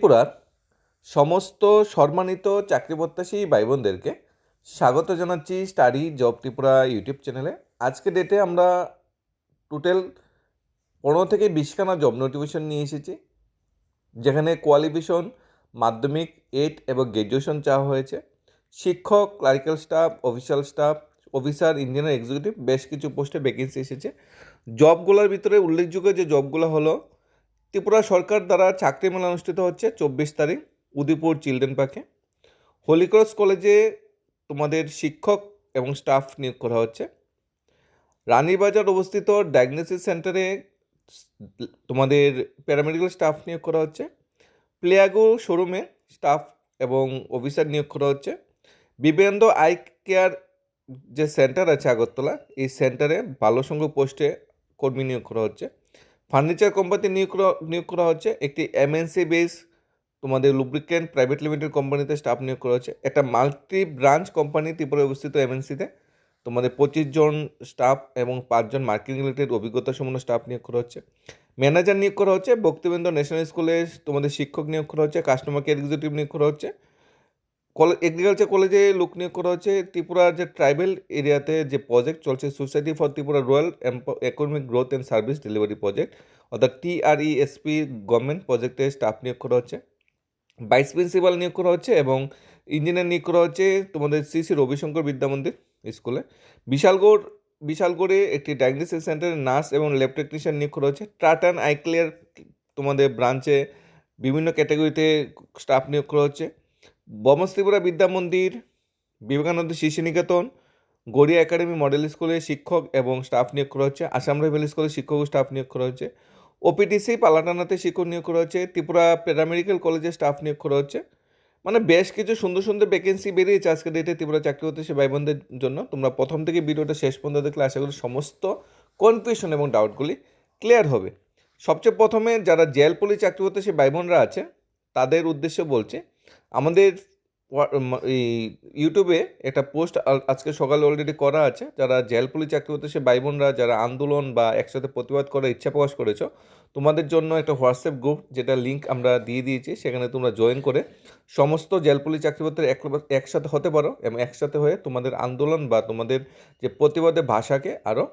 ত্রিপুরার সমস্ত সম্মানিত চাকরি প্রত্যাশী ভাই বোনদেরকে স্বাগত জানাচ্ছি স্টাডি জব ত্রিপুরা ইউটিউব চ্যানেলে। আজকে ডেটে আমরা টোটাল পনেরো থেকে বিশখানা জব নোটিফিকেশন নিয়ে এসেছি, যেখানে কোয়ালিফিকেশন মাধ্যমিক এইট এবং গ্র্যাজুয়েশন চাওয়া হয়েছে। শিক্ষক clerical staff official staff officer engineer executive বেশ কিছু পোস্টে ভ্যাকেন্সি এসেছে। জবগুলোর ভিতরে উল্লেখযোগ্য যে জবগুলো হলো ত্রিপুরা সরকার দ্বারা চাকরি মেলা অনুষ্ঠিত হচ্ছে চব্বিশ তারিখ, উদয়পুর চিলড্রেন পার্কে। হলিক্রস কলেজে তোমাদের শিক্ষক এবং স্টাফ নিয়োগ করা হচ্ছে। রানীবাজার অবস্থিত ডায়াগনোসিস সেন্টারে তোমাদের প্যারামেডিক্যাল স্টাফ নিয়োগ করা হচ্ছে। প্লেয়াগো শোরুমে স্টাফ এবং অফিসার নিয়োগ করা হচ্ছে। বিবেন্দ্র আই কেয়ার যে সেন্টার আছে আগরতলা, এই সেন্টারে সংখ্যক পোস্টে কর্মী নিয়োগ করা হচ্ছে। ফার্নিচার কোম্পানিতে নিয়োগ করা নিয়োগ করা হচ্ছে। একটি এমএনসি বেস তোমাদের লুব্রিকেন্ট প্রাইভেট লিমিটেড কোম্পানিতে স্টাফ নিয়োগ করা হচ্ছে। একটা মাল্টি ব্রাঞ্চ কোম্পানি ত্রিপুরায় অবস্থিত এমএনসিতে তোমাদের পঁচিশ জন স্টাফ এবং পাঁচজন মার্কেটিং রিলেটেড অভিজ্ঞতা সম্পন্ন স্টাফ নিয়োগ করা হচ্ছে। ম্যানেজার নিয়োগ করা হচ্ছে। ভক্তিবেন্দ্র ন্যাশনাল স্কুলে তোমাদের শিক্ষক নিয়োগ করা হচ্ছে। কাস্টমার কেয়ার এক্সিকিউটিভ নিয়োগ করা হচ্ছে। কলেজ এগ্রিকালচার কলেজে লোক নিয়োগ করা হচ্ছে ত্রিপুরার যে ট্রাইবেল এরিয়াতে যে প্রজেক্ট চলছে society for Tripura rural economic growth and service delivery project অর্থাৎ টিআরইএসপি গভর্নমেন্ট প্রজেক্টে স্টাফ নিয়োগ করা হচ্ছে। ভাইস প্রিন্সিপাল নিয়োগ করা হচ্ছে এবং ইঞ্জিনিয়ার নিয়োগ করা হচ্ছে তোমাদের শ্রী শ্রী রবিশঙ্কর বিদ্যামন্দির স্কুলে বিশালগড়, বিশালগড়ে একটি ডায়াগনোসিস সেন্টারে নার্স এবং ল্যাব টেকনিশিয়ান নিয়োগ করা হচ্ছে। টাটান আই ক্লিয়ার তোমাদের ব্রাঞ্চে বিভিন্ন ক্যাটাগরিতে স্টাফ নিয়োগ করা হচ্ছে। বমস ত্রিপুরা বিদ্যা মন্দির, বিবেকানন্দ শিশু নিকেতন গড়িয়া একাডেমি মডেল স্কুলে শিক্ষক এবং স্টাফ নিয়োগ করা হচ্ছে, আসাম রাইফেল স্কুলে শিক্ষক ও স্টাফ নিয়োগ করা হচ্ছে ওপিটিসি পালাটানাতে শিক্ষক নিয়োগ করা হচ্ছে, ত্রিপুরা প্যারামেডিক্যাল কলেজে স্টাফ নিয়োগ করা হচ্ছে। মানে বেশ কিছু সুন্দর সুন্দর ভ্যাকেন্সি বেরিয়েছে আজকে ডেটে ত্রিপুরা চাকরি হতে সে ভাই বোনদের জন্য। তোমরা প্রথম থেকে ভিডিওটা শেষ পর্যন্ত দেখলে আশা করি সমস্ত কনফিউশন এবং ডাউটগুলি ক্লিয়ার হবে। সবচেয়ে প্রথমে যারা জেল পুলিশ চাকরি হতে সে ভাই বোনরা আছে, তাদের উদ্দেশ্যে বলছে আমাদের ইউটিউবে একটা পোস্ট আজকে সকালে অলরেডি করা আছে। যারা জেল পুলিশ চাকরি হতে সে ভাই বোনরা যারা আন্দোলন বা একসাথে প্রতিবাদ করার ইচ্ছা প্রকাশ করেছ, তোমাদের জন্য একটা হোয়াটসঅ্যাপ গ্রুপ যেটা লিঙ্ক আমরা দিয়ে দিয়েছি, সেখানে তোমরা জয়েন করে সমস্ত জেল পুলিশ চাকরিপত্রের এক, একসাথে হতে পারো এবং একসাথে হয়ে তোমাদের আন্দোলন বা তোমাদের যে প্রতিবাদের ভাষাকে আরও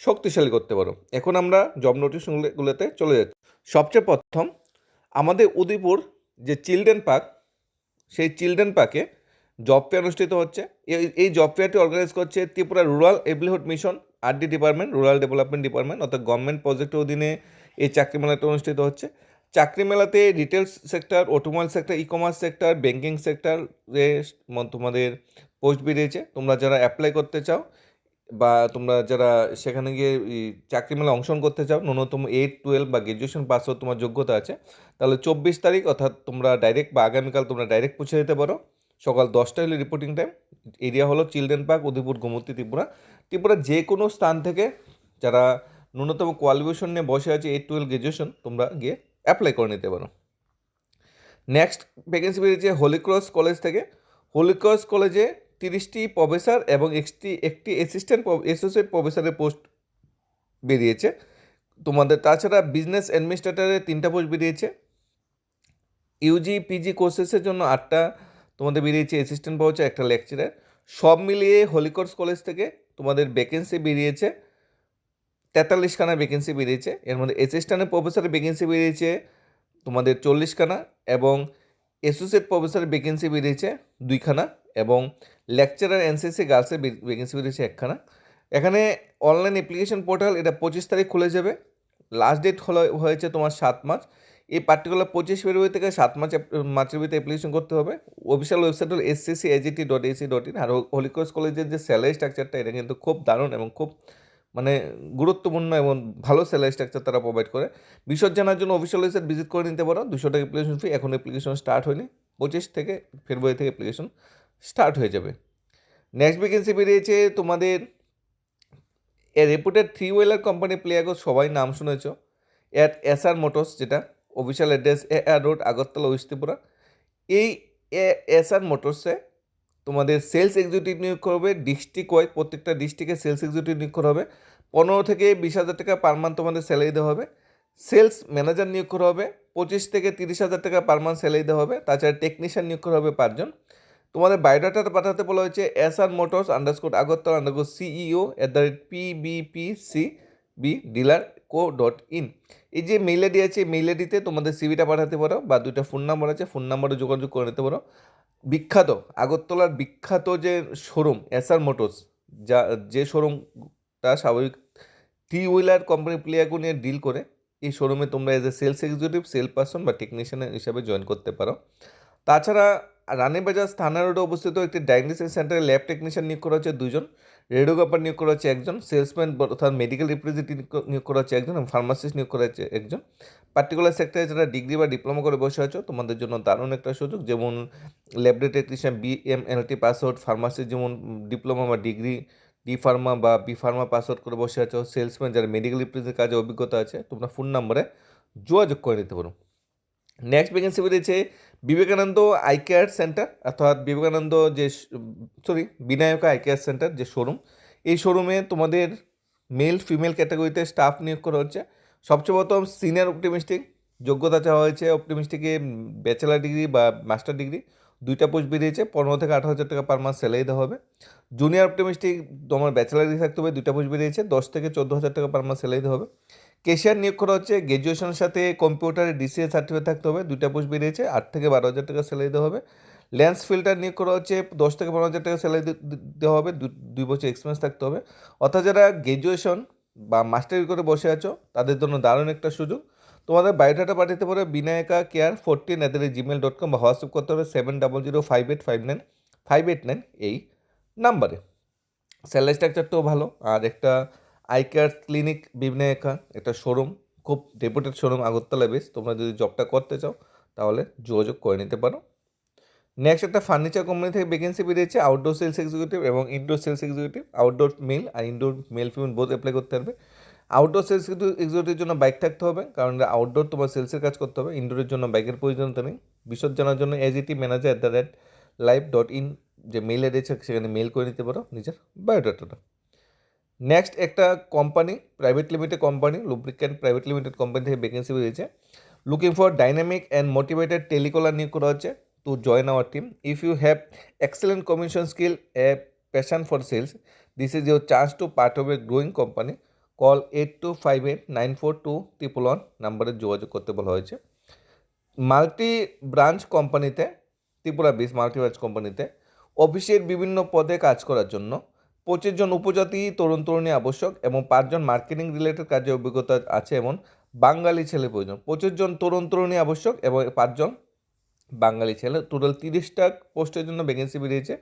শক্তিশালী করতে পারো। এখন আমরা জব নোটিশগুলোতে চলে যাচ্ছি। সবচেয়ে প্রথম, আমাদের উদয়পুর যে চিলড্রেন পার্ক সেই চিলড্রেন পার্কে জব ফেয়ার অনুষ্ঠিত হচ্ছে। এই জব ফেয়ারটি অর্গানাইজ করছে Tripura rural livelihood mission RD department rural development department অর্থাৎ গভর্নমেন্ট প্রজেক্টের অধীনে এই চাকরি মেলাটা অনুষ্ঠিত হচ্ছে। চাকরি মেলাতে retail sector automobile sector E commerce sector banking sector তোমাদের পোস্ট বেরিয়েছে। তোমরা যারা অ্যাপ্লাই করতে চাও বা তোমরা যারা সেখানে গিয়ে চাকরি মেলা অংশগ্রহণ করতে চাও, ন্যূনতম এইট টুয়েলভ বা গ্র্যাজুয়েশন পাস হওয়ার তোমার যোগ্যতা আছে, তাহলে চব্বিশ তারিখ অর্থাৎ তোমরা ডাইরেক্ট বা আগামীকাল তোমরা ডাইরেক্ট পৌঁছে যেতে পারো। সকাল দশটা হলে রিপোর্টিং টাইম এরিয়া হলো চিলড্রেন পার্ক উদয়পুর, গোমতী, ত্রিপুরা। ত্রিপুরা যে কোনো স্থান থেকে যারা ন্যূনতম কোয়ালিফিকেশন নিয়ে বসে আছে এইট টুয়েলভ গ্র্যাজুয়েশন তোমরা গিয়ে অ্যাপ্লাই করে নিতে পারো। নেক্সট ভ্যাকেন্সি বেরিয়েছে হলিক্রস কলেজ থেকে। হলিক্রস কলেজে তিরিশটি প্রফেসর এবং একটি একটি অ্যাসিস্ট্যান্ট অ্যাসোসিয়েট প্রফেসরের পোস্ট বেরিয়েছে। তোমাদের, তাছাড়া বিজনেস অ্যাডমিনিস্ট্রেটরের তিনটা পোস্ট বেরিয়েছে। ইউজি পিজি কোর্সেসের জন্য আটটা তোমাদের বেরিয়েছে অ্যাসিস্ট্যান্ট পাওয়া একটা লেকচারার সব মিলিয়ে হলিকর্স কলেজ থেকে তোমাদের ভ্যাকেন্সি বেরিয়েছে। তেতাল্লিশখানা ভ্যাকেন্সি বেরিয়েছে। এর মধ্যে অ্যাসিস্ট্যান্ট প্রফেসরের ভ্যাকেন্সি বেরিয়েছে তোমাদের চল্লিশখানা এবং অ্যাসোসিয়েট প্রফেসরের ভ্যাকেন্সি বেরিয়েছে দুইখানা। এবং লেকচারার এনসিসি গার্লসের ভ্যাকেন্সি বেরিয়েছে একখানা। এখানে অনলাইন অ্যাপ্লিকেশন পোর্টাল এটা পঁচিশ তারিখ খুলে যাবে। লাস্ট ডেট হলো, হয়েছে তোমার সাত মার্চ। এই পার্টিকুলার পঁচিশ ফেব্রুয়ারি থেকে সাত মার্চ মার্চের ভিতরে অ্যাপ্লিকেশন করতে হবে। অফিসিয়াল ওয়েবসাইট হল SCC AGT dot AC dot in R Holy Cross কলেজের যে স্যালারি স্ট্রাকচারটা এটা কিন্তু খুব দারুণ এবং খুব মানে গুরুত্বপূর্ণ এবং ভালো স্যালারি স্ট্রাকচার তারা প্রোভাইড করে। বিশদ জানার জন্য অফিসিয়াল ওয়েবসাইট ভিজিট করে নিতে পারো। দুশো টাকা অ্যাপ্লিকেশন ফি এখন অ্যাপ্লিকেশন স্টার্ট হয়নি। পঁচিশ থেকে ফেব্রুয়ারি থেকে অ্যাপ্লিকেশন স্টার্ট হয়ে যাবে। নেক্সট ভ্যাকেন্সি বেরিয়েছে তোমাদের, a reputed three wheeler company প্লেয়াগো সবাই নাম শুনেছ। অ্যাট এস আর মোটরস যেটা official address A R road Agartala west Tripura এই এস আর মোটরসে তোমাদের সেলস এক্সিকিউটিভ নিয়োগ করবে ডিস্ট্রিক্ট ওয়াইজ প্রত্যেকটা ডিস্ট্রিক্টে সেলস এক্সিকিউটিভ নিয়োগ করা হবে। পনেরো থেকে বিশ হাজার টাকা পার মান্থ তোমাদের স্যালারি দেওয়া হবে। সেলস ম্যানেজার নিয়োগ করা হবে, পঁচিশ থেকে তিরিশ হাজার টাকা পার মান্থ স্যালারি দেওয়া হবে। তাছাড়া টেকনিশিয়ান নিয়োগ করা হবে পাঁচজন। তোমাদের বায়োডাটাটা পাঠাতে বলা হয়েছে S R motors underscore Agartala underscore CEO at the rate P BPC B dealer co dot in এই যে মেইল আইডি আছে মেইল আইডিতে তোমাদের সিভিটা পাঠাতে পারো বা দুইটা ফোন নাম্বার আছে ফোন নাম্বারে যোগাযোগ করে নিতে পারো। বিখ্যাত, আগরতলার বিখ্যাত যে শোরুম এস আর মোটরস যা, যে শোরুমটা স্বাভাবিক থ্রি হুইলার কোম্পানি প্লেয়ারকে নিয়ে ডিল করে, এই শোরুমে তোমরা as a sales executive sale person বা টেকনিশিয়ান হিসাবে জয়েন করতে পারো। তাছাড়া রানীবাজার থানা রোডে অবস্থিত একটি ডায়াগনোসিস সেন্টারে ল্যাব টেকনিশিয়ান নিয়োগ করা হচ্ছে দুজন রেডিওগ্রাফার নিয়োগ করা হচ্ছে একজন, সেলসম্যান অর্থাৎ মেডিকেল রিপ্রেজেন্টেটিভ নিয়োগ করা হচ্ছে একজন, এবং ফার্মাসিস্ট নিয়োগ করা হচ্ছে একজন। পার্টিকুলার সেক্টরে যারা ডিগ্রি বা ডিপ্লোমা করে বসে আছো, তোমাদের জন্য দারুণ একটা সুযোগ, যেমন laboratory technician B M LT pass out pharmacist যেমন ডিপ্লোমা বা ডিগ্রি ডি ফার্মা বা বি ফার্মা পাস আউট করে বসে আছো, সেলসম্যান যারা মেডিকেল রিপ্রেজেন্টেটিভ কাজে অভিজ্ঞতা আছে, তোমরা ফোন নাম্বারে যোগাযোগ করে নিতে পারো। নেক্সট ভ্যাকেন্সি বেরিয়েছে বিবেকানন্দ আই কেয়ার সেন্টার অর্থাৎ বিবেকানন্দ যে sorry Vinayaka eye care centre যে শোরুম এই শোরুমে তোমাদের মেল ফিমেল ক্যাটাগরিতে স্টাফ নিয়োগ করা হচ্ছে। সবচেয়ে প্রথম সিনিয়র অপটিমিস্টিক যোগ্যতা চাওয়া হয়েছে অপটিমিস্টিকে ব্যাচেলার ডিগ্রি বা মাস্টার ডিগ্রি দুইটা পোস্ট বেরিয়েছে, পনেরো থেকে আঠারো হাজার টাকা পার মাস স্যালারি দেওয়া হবে। জুনিয়র অপটিমিস্টিক তোমার ব্যাচেলার ডিগ্রি থাকতে হবে, দুইটা পোস্ট বেরিয়েছে, দশ থেকে চোদ্দ হাজার টাকা পার মাস স্যালারি দেওয়া হবে। কেশিয়ার নিয়োগ করা হচ্ছে। গ্র্যাজুয়েশনের সাথে কম্পিউটারে ডিসিএ সার্টিফিকেট থাকতে হবে। দুইটা পোস্ট বেরিয়েছে। আট থেকে বারো হাজার টাকা স্যালারি দেওয়া হবে। ল্যান্স ফিল্টার নিয়োগ করা হচ্ছে। দশ থেকে পনেরো হাজার টাকা স্যালারি দেওয়া হবে। দুই বছর এক্সপিরিয়েন্স থাকতে হবে। অর্থাৎ যারা গ্র্যাজুয়েশন বা মাস্টারি করে বসে আছো, তাদের জন্য দারুণ একটা সুযোগ। তোমাদের বায়োডাটা পাঠাতে পারে। Vinayaka care fourteen at the rate Gmail dot com বা হোয়াটসঅ্যাপ করতে হবে seven double zero five eight five nine five eight nine এই নাম্বারে স্যালারি স্ট্রাকচারটাও ভালো। আর একটা আই কেয়ার ক্লিনিক বিনায়কা একটা শোরুম খুব ডেপুটেড শোরুম আগরতলা বেশ তোমরা যদি জবটা করতে চাও, তাহলে যোগাযোগ করে নিতে পারো। নেক্সট একটা ফার্নিচার কোম্পানি থেকে ভ্যাকেন্সি বেরিয়েছে আউটডোর সেলস এক্সিকিউটিভ এবং indoor sales executive outdoor male আর ইনডোর মেল ফিমেল বোধ অ্যাপ্লাই করতে পারবে। আউটডোর সেলস এক্সিকিউটিভের জন্য বাইক থাকতে হবে, কারণ আউটডোর তোমার সেলসের কাজ করতে হবে ইনডোরের জন্য বাইকের প্রয়োজনীয়তা নেই। বিশদ জানার জন্য AGT manager at the rate live dot in যে মেল আছে সেখানে মেল করে নিতে পারো, নিজের বায়োডাটাটা নেক্সট একটা company private limited company lubricant private limited company থেকে ভ্যাকেন্সি বেরিয়েছে। Looking for dynamic and motivated telecaller নিয়োগ করা হচ্ছে to join our team if you have excellent communication skill a passion for sales this is your chance to part of a growing company call eight two five eight nine four two triple one নাম্বারে যোগাযোগ করতে বলা হয়েছে। Multi branch কোম্পানিতে ত্রিপুরা বিস multi branch কোম্পানিতে অফিসের বিভিন্ন পদে কাজ করার জন্য পঁচিশ জন উপজাতি, তরুণ তরুণী আবশ্যক এবং পাঁচজন মার্কেটিং রিলেটেড কাজে অভিজ্ঞতা আছে এমন বাঙালি ছেলে প্রয়োজন। পঁচিশ জন তরুণ তরুণী আবশ্যক এবং পাঁচজন বাঙালি ছেলে। টোটাল তিরিশটা পোস্টের জন্য ভ্যাকেন্সি বেরিয়েছে।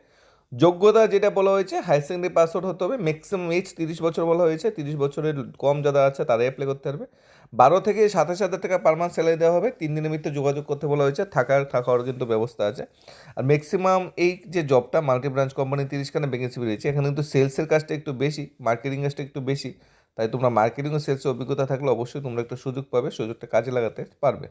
যোগ্যতা যেটা বলা হয়েছে হায়ার সেকেন্ডারি পাস আউট হতে হবে। ম্যাক্সিমাম এজ তিরিশ বছর বলা হয়েছে। তিরিশ বছরের কম যারা আছে, তারাই অ্যাপ্লাই করতে পারবে। বারো থেকে সাতাশ হাজার টাকা পার মান্থ স্যালারি দেওয়া হবে। তিন দিনের মধ্যে যোগাযোগ করতে বলা হয়েছে। থাকার থাকার কিন্তু ব্যবস্থা আছে। আর ম্যাক্সিমাম এই যে জবটা মাল্টি ব্রাঞ্চ কোম্পানি তিরিশখানে ভ্যাকেন্সি বেরিয়েছে। এখানে কিন্তু সেলসের কাজটা একটু বেশি মার্কেটিং কাজটা একটু বেশি। তাই তোমরা মার্কেটিং ও সেলসের অভিজ্ঞতা থাকলে অবশ্যই তোমরা একটা সুযোগ পাবে, সুযোগটা কাজে লাগাতে পারবে।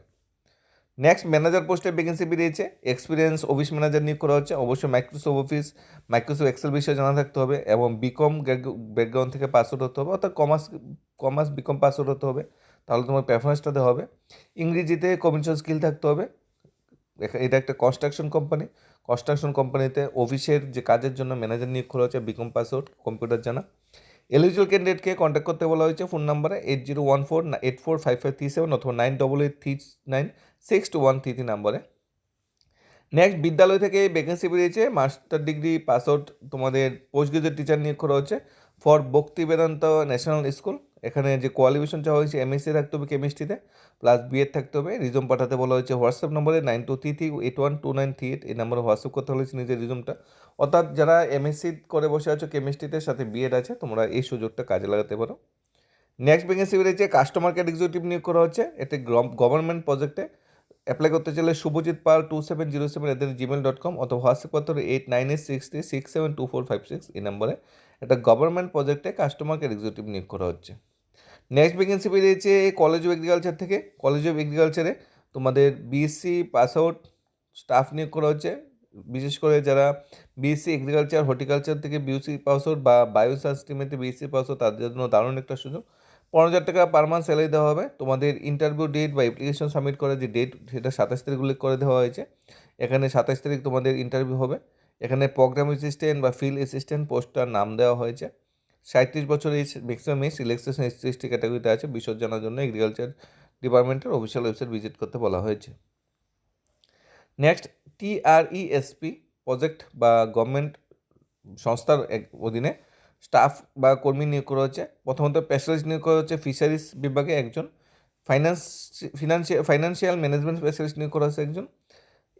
নেক্সট ম্যানেজার পোস্টে ভ্যাকেন্সি বেরিয়েছে এক্সপিরিয়েন্স অফিস ম্যানেজার নিয়োগ করা হচ্ছে। অবশ্যই মাইক্রোসফট অফিস মাইক্রোসফট এক্সেল বিষয়ে জানা থাকতে হবে এবং বিকম ব্যাকগ্রাউন্ড থেকে পাস হতে হবে। অর্থাৎ কমার্স কমার্স বিকম পাস হতে হবে। তাহলে তোমার প্রেফারেন্সটা দেওয়া হবে। ইংরেজিতে কমিউনিকেশন স্কিল থাকতে হবে। এটা একটা কনস্ট্রাকশন কোম্পানি কনস্ট্রাকশন কোম্পানিতে অফিসের যে কাজের জন্য ম্যানেজার নিয়োগ করা হচ্ছে বিকম পাস আউট কম্পিউটার জানা। এলিজিবল ক্যান্ডিডেটকে কন্ট্যাক্ট করতে বলা হয়েছে ফোন নাম্বারে eight zero one four eight four five five three seven অথবা nine double eight three nine six two one three three নাম্বারে নেক্সট বিদ্যালয় থেকে ভ্যাকেন্সি বেরিয়েছে মাস্টার ডিগ্রি পাস আউট তোমাদের পোস্ট গ্রাজুয়েট টিচার নিয়োগ করা হচ্ছে ফর ভক্তি বেদান্ত ন্যাশনাল স্কুল এখানে যে কোয়ালিফিকেশন চাওয়া হয়েছে এমএসসি থাকতে হবে কেমিস্ট্রিতে প্লাস বিএড থাকতে হবে। রিজুম পাঠাতে বলা হয়েছে হোয়াটসঅ্যাপ নম্বরে nine two three three eight one two nine three eight এই নম্বরে হোয়াটসঅ্যাপ করতে হয়েছে নিজের রিজুমটা অর্থাৎ যারা এমএসসি করে বসে আছো কেমিস্ট্রিতে সাথে বিএড আছে, তোমরা এই সুযোগটা কাজে লাগাতে পারো। নেক্সট ভ্যাকেন্সি বেরিয়েছে কাস্টমার কেয়ার এক্সিকিউটিভ নিয়োগ করা হচ্ছে। এটি গভর্নমেন্ট প্রজেক্টে অ্যাপ্লাই করতে চাইলে Subhajit Pal two seven zero seven at Gmail dot com অথবা হোয়াটসঅ্যাপ করতে হবে eight nine eight six three six seven two four five six এই নম্বরে একটা গভর্নমেন্ট প্রজেক্টে কাস্টমার কেয়ার এক্সিকিউটিভ নিয়োগ করা হচ্ছে। নেক্সট ভ্যাকেন্সি বেরিয়েছে কলেজ অফ এগ্রিকালচার থেকে। কলেজ অফ এগ্রিকালচারে তোমাদের বিএসসি পাস আউট স্টাফ নিয়োগ করা হচ্ছে। বিশেষ করে যারা বিএসসি এগ্রিকালচার হর্টিকালচার থেকে বিএসসি পাস আউট বা বায়োসাস স্ট্রিমেতে বিএসসি পাস আউট তাদের জন্য দারুণ একটা সুযোগ। পনেরো হাজার টাকা পার মান্থ স্যালারি দেওয়া হবে। তোমাদের ইন্টারভিউ ডেট বা অ্যাপ্লিকেশন সাবমিট করার যে ডেট সেটা সাতাশ তারিখ উল্লেখ করে দেওয়া হয়েছে। এখানে সাতাশ তারিখ তোমাদের ইন্টারভিউ হবে। এখানে প্রোগ্রাম অ্যাসিস্ট্যান্ট বা ফিল্ড অ্যাসিস্ট্যান্ট পোস্টটার নাম দেওয়া হয়েছে। সাঁত্রিশ বছর এই maximum age selection S ST ক্যাটাগরিতে আছে। বিসর্জনের জানার জন্য এগ্রিকালচার ডিপার্টমেন্টের অফিসিয়াল ওয়েবসাইট ভিজিট করতে বলা হয়েছে। নেক্সট টিআরইএসপি প্রজেক্ট বা গভর্নমেন্ট সংস্থার অধীনে স্টাফ বা কর্মী নিয়োগ করা হচ্ছে। প্রথমত স্পেশালিস্ট নিয়োগ করা হচ্ছে ফিশারিজ বিভাগে একজন। Finance financial financial management specialist নিয়োগ করা হচ্ছে একজন।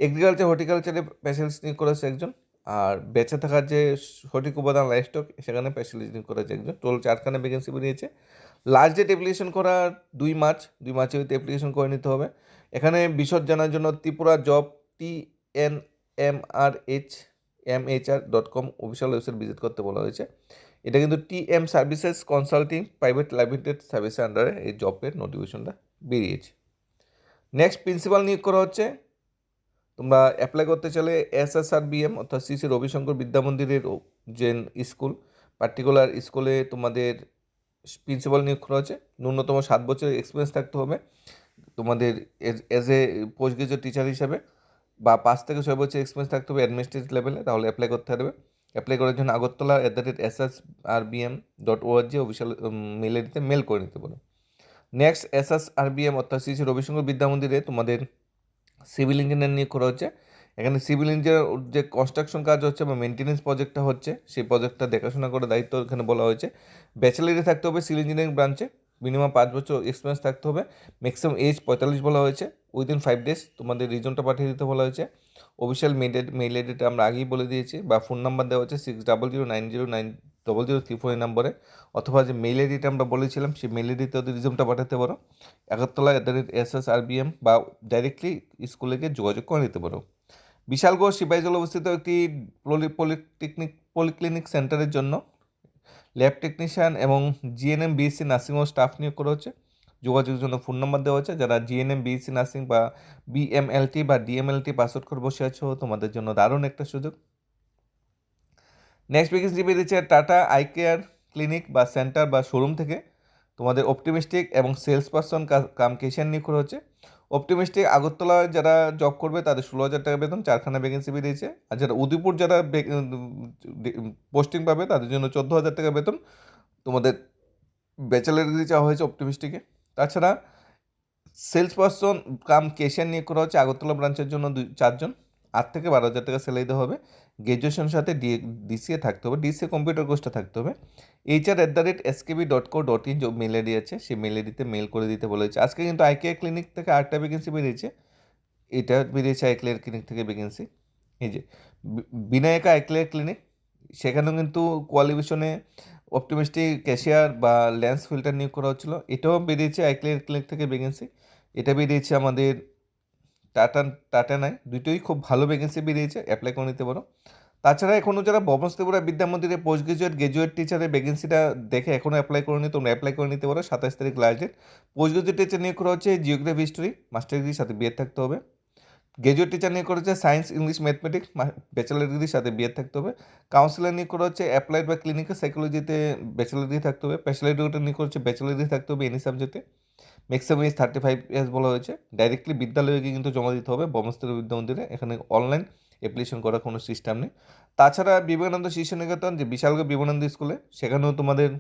এগ্রিকালচার হর্টিকালচারে স্পেশালিস্ট নিয়োগ করা হচ্ছে একজন। আর বেঁচে থাকার যে সঠিক উপাদান লাইফস্টক সেখানে স্পেশালিস্ট নিয়োগ করা হচ্ছে একজন। টোল চারখানে ভ্যাকেন্সি বেরিয়েছে লাস্ট ডেট অ্যাপ্লিকেশন করার দুই মার্চ। দুই মার্চের ভিতরে অ্যাপ্লিকেশন করে নিতে হবে। এখানে বিশদ জানার জন্য Tripura job T N M R H M H R dot com official website visit করতে বলা হয়েছে। এটা কিন্তু T M services consulting private limited সার্ভিসের আন্ডারে এই জবের নোটিফিকেশনটা বেরিয়েছে। নেক্সট প্রিন্সিপাল নিয়োগ করা হচ্ছে। তোমরা অ্যাপ্লাই করতে চাইলে এস এস আর বিএম অর্থাৎ শ্রী শ্রী রবিশঙ্কর বিদ্যা মন্দিরের যে স্কুল পার্টিকুলার স্কুলে তোমাদের প্রিন্সিপাল নিয়োগ করা হচ্ছে। ন্যূনতম সাত বছরের এক্সপিরিয়েন্স থাকতে হবে। তোমাদের as a post graduate teacher হিসাবে। বা পাঁচ থেকে ছয় বছর এক্সপিরিয়েন্স থাকতে হবে অ্যাডমিনিস্ট্রেটিভ লেভেলে তাহলে অ্যাপ্লাই করতে হবে। অ্যাপ্লাই করার জন্য Agartala at the rate S S R B M dot ORG official mail আইডিতে মেল করে নিতে পারো। Next S S R B M অর্থাৎ শ্রী শ্রী রবিশঙ্কর বিদ্যা মন্দিরে তোমাদের সিভিল ইঞ্জিনিয়ার নিয়োগ করা হচ্ছে। এখানে সিভিল ইঞ্জিনিয়ার যে কনস্ট্রাকশন কাজ হচ্ছে বা মেনটেন্যান্স প্রজেক্টটা হচ্ছে, সেই প্রজেক্টটা দেখাশোনা করে দায়িত্ব এখানে বলা হয়েছে। ব্যাচেলারি থাকতে হবে সিভিল ইঞ্জিনিয়ারিং ব্রাঞ্চে মিনিমাম পাঁচ বছর এক্সপিরিয়েন্স থাকতে হবে ম্যাক্সিমাম এজ পঁয়তাল্লিশ বলা হয়েছে। উইদিন ফাইভ ডেজ তোমাদের রিজনটা পাঠিয়ে দিতে বলা হয়েছে। অফিসিয়াল মেল মেইল আইডিটা আমরা আগেই বলে দিয়েছি বা ফোন নাম্বার দেওয়া হচ্ছে six double zero nine zero nine double zero three four এই নম্বরে অথবা যে মেইল আইডিটা আমরা বলেছিলাম, সেই মেইল আইডিতে ওদের রিজুমটা পাঠাতে পারো। Agartala at the rate S S R B M বা ডাইরেক্টলি স্কুলে গিয়ে যোগাযোগ করে নিতে পারো। বিশালগড় সিপাহীজল অবস্থিত একটি পলিটেকনিক পলিক্লিনিক সেন্টারের জন্য ল্যাব টেকনিশিয়ান এবং জিএনএম বিএসসি নার্সিং ও স্টাফ নিয়োগ করা হচ্ছে। যোগাযোগের জন্য ফোন নাম্বার দেওয়া হচ্ছে যারা জিএনএম বিএসসি নার্সিং বা বিএমএলটি বা ডিএমএলটি পাস আউট করে বসে আছো, তোমাদের জন্য দারুণ একটা সুযোগ। নেক্সট ভ্যাকেন্সি বেরিয়েছে টাটা আই কেয়ার ক্লিনিক বা সেন্টার বা শোরুম থেকে। তোমাদের অপটিমিস্টিক এবং সেলস পার্সন কাম কেশিয়ার নিয়োগ করা হচ্ছে। অপটিমিস্টিক আগরতলায় যারা জব করবে, তাদের ষোলো হাজার টাকা বেতন, চারখানা ভ্যাকেন্সি বেরিয়েছে আর যারা উদয়পুর যারা পোস্টিং পাবে, তাদের জন্য চোদ্দ হাজার টাকা বেতন। তোমাদের ব্যাচেলার ডিগ্রি চাওয়া হয়েছে অপটিমিস্টিকে তাছাড়া সেলস পার্সন কাম কেশিয়ার নিয়োগ করা হচ্ছে আগরতলা ব্রাঞ্চের জন্য দুই, চারজন। আট থেকে বারো হাজার টাকা স্যালারি দেওয়া হবে। গ্র্যাজুয়েশনের সাথে ডি ডিসিএ থাকতে হবে। ডিসিএ কম্পিউটার কোর্সটা থাকতে হবে। HR at the rate SKB dot co dot in যে মেল আইডি আছে। সেই মেল আইডিতে মেল করে দিতে বলেছে। আজকে কিন্তু আইকেআর ক্লিনিক থেকে আটটা ভ্যাকেন্সি বেরিয়েছে। এটা বেরিয়েছে আইক্লিয়ার ক্লিনিক থেকে ভ্যাকেন্সি এই যে বিনায়কা আইক্লিয়ার ক্লিনিক সেখানেও কিন্তু কোয়ালিফিকেশনে অপটিমিস্টিক ক্যাশিয়ার বা ল্যান্স ফিল্টার নিয়োগ করা হচ্ছিল। এটাও বেরিয়েছে আইক্লিয়ার ক্লিনিক থেকে ভ্যাকেন্সি এটা বেরিয়েছে আমাদের টাটা টাটা নাই দুটোই খুব ভালো ভ্যাকেন্সি বেরিয়েছে অ্যাপ্লাই করে নিতে পারো। তাছাড়া এখনও যারা ত্রিপুরা বিদ্যা মন্দিরে পোস্ট গ্রাজুয়েট গ্রাজুয়েট টিচারের ভ্যাকেন্সিটা দেখে এখনও অ্যাপ্লাই করে নি, তোমরা অ্যাপ্লাই করে নিতে পারো। সাতাশ তারিখ last date post graduate teacher নিয়োগ করা হচ্ছে জিওগ্রাফি হিস্ট্রি মাস্টার ডিগ্রির সাথে বিয়ে থাকতে হবে। গ্রাজুয়েট টিচার নিয়োগ করা হচ্ছে সায়েন্স, ইংলিশ, ম্যাথমেটিক্স ব্যাচেলার ডিগ্রির সাথে বিয়ে থাকতে হবে। কাউন্সিলার নিয়োগ করা হচ্ছে অ্যাপ্লাইড বা ক্লিনিক্যাল সাইকোলজিতে ব্যাচেলার ডিগ্রি থাকতে হবে। স্পেশাল ডিগ্রিটা নিয়োগ করা হচ্ছে ব্যাচেলার ডিগ্রি থাকতে হবে এনি সাবজেক্টে maximum age thirty five years বলা হয়েছে। ডাইরেক্টলি বিদ্যালয়ে গিয়ে কিন্তু জমা দিতে হবে বমস্তর বিদ্যা মন্দিরে এখানে অনলাইন অ্যাপ্লিকেশন করার কোনো সিস্টেম নেই। তাছাড়া বিবেকানন্দ শিশু নিকেতন, যে বিশালগড় বিবেকানন্দ স্কুলে, সেখানেও তোমাদের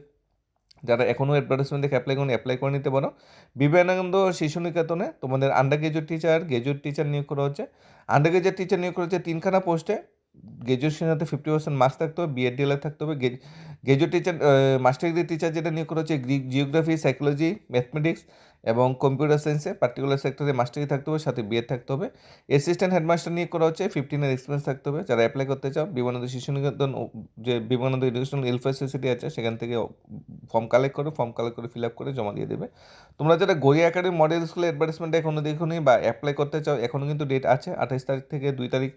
যারা এখনও অ্যাডভার্টাইজমেন্ট দেখে অ্যাপ্লাই করুন অ্যাপ্লাই করে নিতে পারো। বিবেকানন্দ শিশু নিকেতনে তোমাদের under graduate teacher graduate teacher নিয়োগ করা হচ্ছে। আন্ডার গ্রাজুয়েট টিচার নিয়োগ করা হচ্ছে তিনখানা পোস্টে গ্রাজুয়েশনের সাথে ফিফটি পার্সেন্ট মার্কস থাকতে হবে বিএড ডিএলএ থাকতে হবে graduate teacher master degree teacher যেটা নিয়োগ করা হচ্ছে জিওগ্রাফি সাইকোলজি ম্যাথমেটিক্স এবং কম্পিউটার সায়েন্সে পার্টিকুলার সেক্টরে মাস্টারি থাকতে হবে, সাথে বিএড থাকতে হবে। অ্যাসিস্ট্যান্ট হেডমাস্টার নিয়োগ করা হচ্ছে ফিফটিনের এক্সপিরিয়েন্স থাকতে হবে, যারা অ্যাপ্লাই করতে চাও বিমানন্দ শিশু নিকেতন যে বিমানন্দ এডুকেশনাল ওয়েলফেয়ার সোসাইটি আছে, সেখান থেকে ফর্ম কালেক্ট করে ফর্ম কালেক্ট করে ফিল আপ করে জমা দিয়ে দেবে। তোমরা যারা গড়িয়া একাডেমি মডেল স্কুলের অ্যাডভার্টাইজমেন্ট এখনও দেখুনি বা অ্যাপ্লাই করতে চাও এখনও কিন্তু ডেট আছে, আঠাইশ তারিখ থেকে দুই তারিখ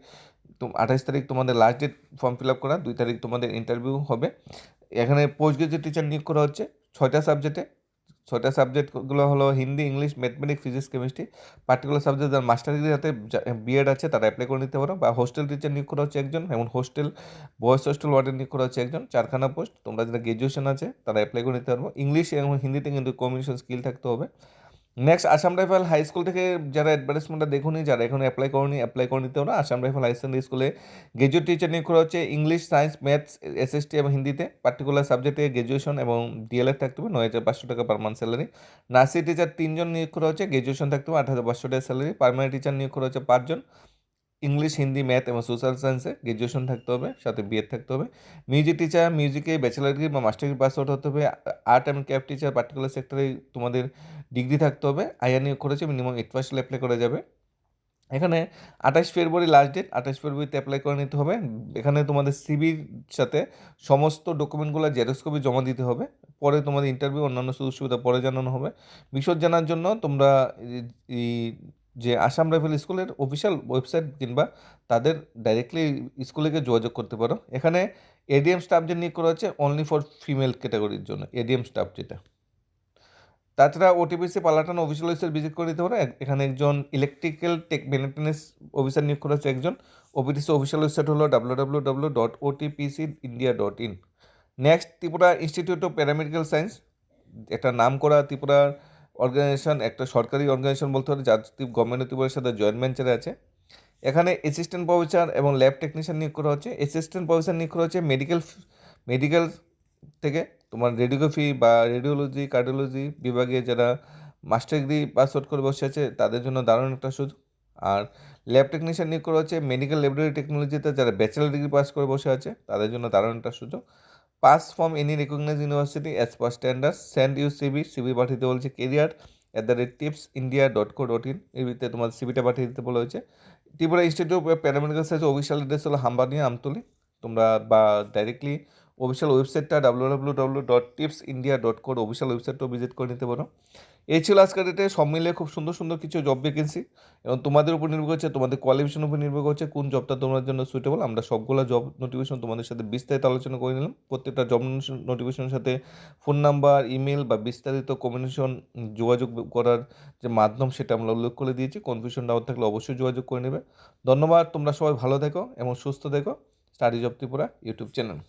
তো আঠাইশ তারিখ তোমাদের last date form fill up করা, দুই তারিখ তোমাদের ইন্টারভিউ হবে। এখানে পোস্ট গ্রাজুয়েট টিচার নিয়োগ করা হচ্ছে, ছয়টা সাবজেক্টে ছয়টা সাবজেক্টগুলো হলো Hindi, English mathematics physics chemistry particular subject যার মাস্টার ডিগ্রি হাতে বিএড আছে, তারা অ্যাপ্লাই করে নিতে পারো। বা হোস্টেল টিচার নিয়োগ করা হচ্ছে একজন, এবং হোস্টেল বয়েজ হোস্টেল ওয়ার্ডের নিয়োগ করা হচ্ছে একজন, চারখানা পোস্ট তোমরা যারা গ্র্যাজুয়েশন আছে, তারা অ্যাপ্লাই করে নিতে পারব ইংলিশ এবং হিন্দিতে কিন্তু কমিউনিকেশন স্কিল থাকতে হবে। Next Assam rifle high school থেকে যারা অ্যাডভার্টাইজমেন্টটা দেখুনি, যারা এখন অ্যাপ্লাই করনি অ্যাপ্লাই করে নিতে না আসাম রাইফেল হাই সেকেন্ডারি স্কুলে গ্র্যাজুয়েট টিচার নিয়োগ করা হচ্ছে ইংলিশ সায়েন্স ম্যাথস এসএসটি এবং হিন্দিতে। পার্টিকুলার সাবজেক্টে গ্র্যাজুয়েশন এবং ডিএলএড থাকতে হবে, নয় হাজার পাঁচশো টাকা per month salary nursing teacher তিনজন নিয়োগ করা হচ্ছে গ্র্যাজুয়েশন থাকতে হবে আট হাজার পাঁচশো টাকা স্যালারি পারমানেন্ট টিচার নিয়োগ করা হচ্ছে পাঁচজন। ইংলিশ, হিন্দি, ম্যাথ এবং সোশ্যাল সায়েন্সে গ্র্যাজুয়েশন থাকতে হবে, সাথে বিএড থাকতে হবে। মিউজিক টিচার মিউজিকে ব্যাচেলার ডিগ্রি বা মাস্টার ডিগ্রি পাস আউট হতে হবে। Art and craft teacher particular সেক্টরে তোমাদের ডিগ্রি থাকতে হবে। আইআর করেছে মিনিমাম এইট পার্সেন্ট অ্যাপ্লাই করা যাবে। এখানে আঠাশ ফেব্রুয়ারি লাস্ট ডেট আঠাশ ফেব্রুয়ারিতে অ্যাপ্লাই করে নিতে হবে। এখানে তোমাদের সিবির সাথে সমস্ত ডকুমেন্টগুলো জেরক্স কপি জমা দিতে হবে। পরে তোমাদের ইন্টারভিউ অন্যান্য সুযোগ সুবিধা পরে জানানো হবে। বিশদ জানার জন্য তোমরা যে আসাম রাইফেল স্কুলের অফিসিয়াল ওয়েবসাইট কিংবা তাদের ডাইরেক্টলি স্কুলে গিয়ে যোগাযোগ করতে পারো। এখানে এডিএম স্টাফ যে নিয়োগ করা হচ্ছে অনলি ফর ফিমেল ক্যাটাগরির জন্য এডিএম স্টাফ যেটা। তাছাড়া OTPC Palatana official website visit করে নিতে পারো। এখানে একজন ইলেকট্রিক্যাল টেক মেনটেন্যান্স অফিসার নিয়োগ করা হচ্ছে একজন। ওপিটিসি অফিসিয়াল ওয়েবসাইট হলো W W W dot OTPC India dot in next Tripura institute of paramedical science একটা নাম করা ত্রিপুরার অর্গানাইজেশন একটা সরকারি অর্গানাইজেশন বলতে পারে যার গভর্নমেন্ট ত্রিপুরার সাথে জয়েন্ট ভেঞ্চারে আছে। এখানে অ্যাসিস্ট্যান্ট প্রফেসর এবং ল্যাব টেকনিশিয়ান নিয়োগ করা হচ্ছে। অ্যাসিস্ট্যান্ট প্রফেসর নিয়োগ করা হচ্ছে মেডিকেল মেডিকেল থেকে। তোমার রেডিওগ্রাফি বা রেডিওলজি কার্ডিওলজি বিভাগে যারা মাস্টার ডিগ্রি পাস আউট করে বসে আছে, তাদের জন্য দারুণ একটা সুযোগ। আর ল্যাব টেকনিশিয়ান নিয়োগ করা হচ্ছে মেডিকেল ল্যাবরেটরি টেকনোলজিতে যারা ব্যাচেলার ডিগ্রি পাস করে বসে আছে, তাদের জন্য দারুণ একটা সুযোগ। Pass from any recognise university as per standard send you CV CV পাঠিয়ে বলছে career at the rate TIPS India dot co dot in ভিত্তিতে তোমার সিবিটা পাঠিয়ে দিতে বলা হয়েছে। Tripura institute of paramedical science official address হলো হাম্বানিয়া, আমতলি। তোমরা বা ডাইরেক্টলি অফিসিয়াল ওয়েবসাইটটা W W W dot TIPS India dot code official ওয়েবসাইটটাও visit করে নিতে পারো। এই ছিল আজকের ডেটে সব মিলিয়ে খুব সুন্দর সুন্দর কিছু জব ভ্যাকেন্সি এবং তোমাদের উপর নির্ভর করছে, তোমাদের কোয়ালিফিকেশনের উপর নির্ভর করছে, কোন জবটা তোমার জন্য সুইটেবল আমরা সবগুলো জব নোটিফিকেশন তোমাদের সাথে বিস্তারিত আলোচনা করে নিলাম। প্রত্যেকটা জব নোটিফিকেশনের সাথে ফোন নাম্বার ইমেল বা বিস্তারিত কমিউনিকেশন যোগাযোগ করার যে মাধ্যম সেটা আমরা উল্লেখ করে দিয়েছি। কনফিউশন ডাউট থাকলে অবশ্যই যোগাযোগ করে নেবে। ধন্যবাদ, তোমরা সবাই ভালো থেকো এবং সুস্থ থেকো। Study job Tripura YouTube channel